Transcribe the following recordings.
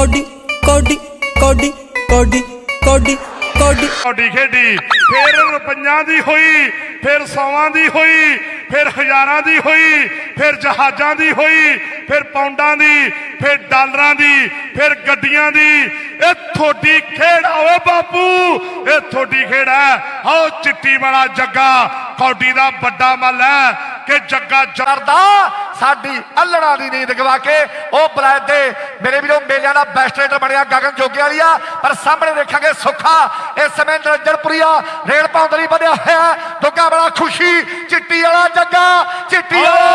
Cody ਕੋਡੀ ਕੋਡੀ ਕੋਡੀ ਕੋਡੀ ਕੋਡੀ। ਕੌਡੀ ਖੇਡੀ, ਫਿਰ ਰੁਪਈਆਂ ਦੀ ਹੋਈ, ਫਿਰ ਸੌਵਾਂ ਦੀ ਹੋਈ, ਫਿਰ ਹਜ਼ਾਰਾਂ ਦੀ ਹੋਈ, ਫਿਰ ਜਹਾਜ਼ਾਂ ਦੀ ਹੋਈ, ਫਿਰ ਪੌਂਡਾਂ ਦੀ, ਫਿਰ ਡਾਲਰਾਂ ਦੀ, ਫਿਰ ਗੱਡੀਆਂ ਦੀ। ਇਹ ਤੁਹਾਡੀ ਖੇਡ ਆ ਓਏ ਬਾਪੂ, ਇਹ ਤੁਹਾਡੀ ਖੇਡ ਹੈ। ਆਓ ਚਿੱਟੀ ਵਾਲਾ ਜੱਗਾ, ਕੌਡੀ ਦਾ ਵੱਡਾ ਮੱਲ ਹੈ। ਕਿ ਜੱਗਾ ਜ- ਕਰਦਾ ਸਾਡੀ ਅੱਲੜਾ ਦੀ ਨੀਂਦ ਗਵਾ ਕੇ ਉਹ ਬਲੈਦ ਦੇ ਮੇਰੇ ਵੀਰੋ ਮੇਲਿਆਂ ਦਾ ਬੈਸਟ ਰੇਡਰ ਬਣਿਆ ਗਗਨ ਜੋਗੀ ਵਾਲੀਆ ਪਰ ਸਾਹਮਣੇ ਦੇਖਾਂਗੇ ਸੁੱਖਾ ਇਸ ਸਮੇਂ ਨਰਿੰਦਰਪੁਰੀਆ ਰੇਡ ਪਾਉਣ ਲਈ ਵਧਿਆ ਹੋਇਆ ਦੁੱਗਾ ਬੜਾ ਖੁਸ਼ੀ ਚਿੱਟੀ ਵਾਲਾ ਜੱਗਾ ਚਿੱਟੀ ਵਾਲਾ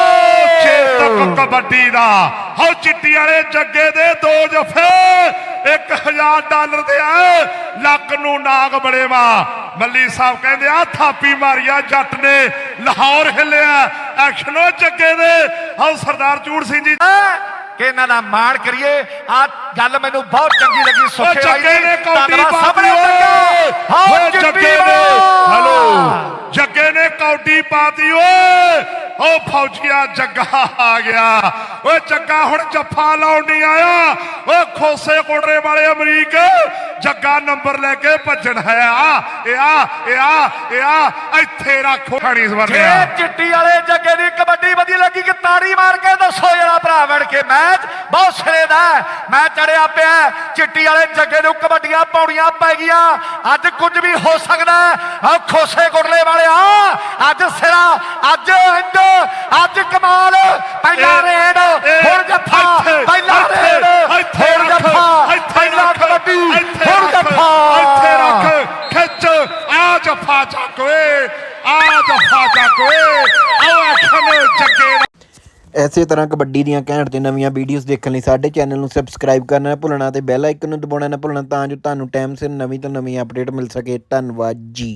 ਚੇਤਕ ਕਬੱਡੀ ਦਾ। ਹੋ ਚਿੱਟੀ ਵਾਲੇ ਜੱਗੇ ਦੇ ਦੋ ਜਫੇ। 1000 ਡਾਲਰ ਦੇ ਆ। ਲੱਕ ਨੂੰ ਨਾਗ ਬੜੇਵਾ ਮੱਲੀ ਸਾਹਿਬ ਕਹਿੰਦੇ ਆ ਥਾਪੀ ਮਾਰੀਆ ਜੱਟ ਨੇ ਲਾਹੌਰ ਹਿੱਲਿਆ। ਐਕਸ਼ਨੋ ਜੱਗੇ ਦੇ ਆਓ ਸਰਦਾਰ ਚੂੜ ਸਿੰਘ ਜੀ। ਕਿ ਇਹਨਾਂ ਦਾ ਮਾਣ ਕਰੀਏ। ਆ ਗੱਲ ਮੈਨੂੰ ਬਹੁਤ ਚੰਗੀ ਲੱਗੀ ਸੁੱਖੇ ਜੱਗੇ ਨੇ ਕੌਡੀ ਧੰਨਵਾਦ ਪਾਤੀ ਸਾਹਮਣੇ ਓਏ। ਜੱਗਾ ਓਏ ਹਾਂ ਜੱਗੇ ਨੇ। ਹੈਲੋ ਜੱਗੇ ਨੇ ਕੌਡੀ ਪਾਤੀ ਓਏ। ਓ ਫੌਜੀਆ ਜੱਗਾ ਆ ਗਿਆ। ਓਏ ਜੱਗਾ ਹੁਣ ਜੱਫਾ ਲਾਉਣ ਨਹੀਂ ਆਇਆ। ਖੋਸੇ ਕੋਟਰੇ ਵਾਲੇ ਅਮਰੀਕ ਜੱਗਾ ਨੰਬਰ ਲੈ ਕੇ ਭੱਜਣ ਹੈ ਆ ਇਹ ਆ ਇਹ ਆ ਇਹ ਆ ਇੱਥੇ ਰੱਖੋ ਖਾਣੀ ਸਵਰਨਿਆ ਚਿੱਟੀ ਵਾਲੇ ਜੱਗੇ ਦੀ ਕਬੱਡੀ ਵਧੀਆ ਲੱਗੀ ਕਿ ਤਾੜੀ ਮਾਰ ਕੇ ਦੱਸੋ ਜਰਾ ਭਰਾ ਵੜ ਕੇ ਮੈਚ ਬਹੁਤ ਸਿਰੇ ਦਾ। ਮੈਂ ਚੜਿਆ ਪਿਆ। ਚਿੱਟੀ ਵਾਲੇ ਜੱਗੇ ਨੂੰ ਕਬੱਡੀਆਂ ਪੌੜੀਆਂ ਪੈ ਗਈਆਂ ਅੱਜ ਕੁਝ ਵੀ ਹੋ ਸਕਦਾ ਆ ਖੋਸੇ ਗੁਰਲੇ ਵਾਲਿਆ ਅੱਜ ਸਿਰਾ ਅੱਜ ਇੰਦ ਅੱਜ ਕਮਾਲ ਪਹਿਲਾ ਰੇਡ ਇਹ ਹੁਣ ਜੱਫਾ ਇੱਥੇ- ਪਹਿਲਾ ਇੱਥੇ- ਰੇਡ ਇੱਥੇ ਹੁਣ ਰੱਖ, ਜੱਫਾ ਇੱਥੇ ਪਹਿਲਾ ਰੱਖ, ਕਬੱਡੀ ਇੱਥੇ ਹੁਣ ਰੱਖ, ਜੱਫਾ ਇੱਥੇ ਰੱਖ ਖਿੱਚ ਆ ਜੱਫਾ ਚੱਕ ਓਏ ਆ ਜੱਫਾ ਚੱਕ ਓਏ ਆਓ ਐਕਸ਼ਨ ਜੱਗੇ ਦਾ। ਤਰ੍ਹਾਂ ਕਬੱਡੀ ਦੀਆਂ ਘੈਂਟ ਤੇ ਨਵੀਆਂ ਵੀਡੀਓਜ਼ ਦੇਖਣ ਲਈ ਸਾਡੇ ਚੈਨਲ ਨੂੰ ਸਬਸਕ੍ਰਾਈਬ ਕਰਨਾ ਨਾ ਭੁੱਲਣਾ ਤੇ ਬੈਲ ਆਈਕਨ ਨੂੰ ਦਬਾਉਣਾ ਨਾ ਭੁੱਲਣਾ ਤਾਂ ਜੋ ਤੁਹਾਨੂੰ ਟਾਈਮ ਸਿਰ ਨਵੀਂ ਤੋਂ ਨਵੀਂ ਅਪਡੇਟ ਮਿਲ ਸਕੇ। ਧੰਨਵਾਦ ਜੀ।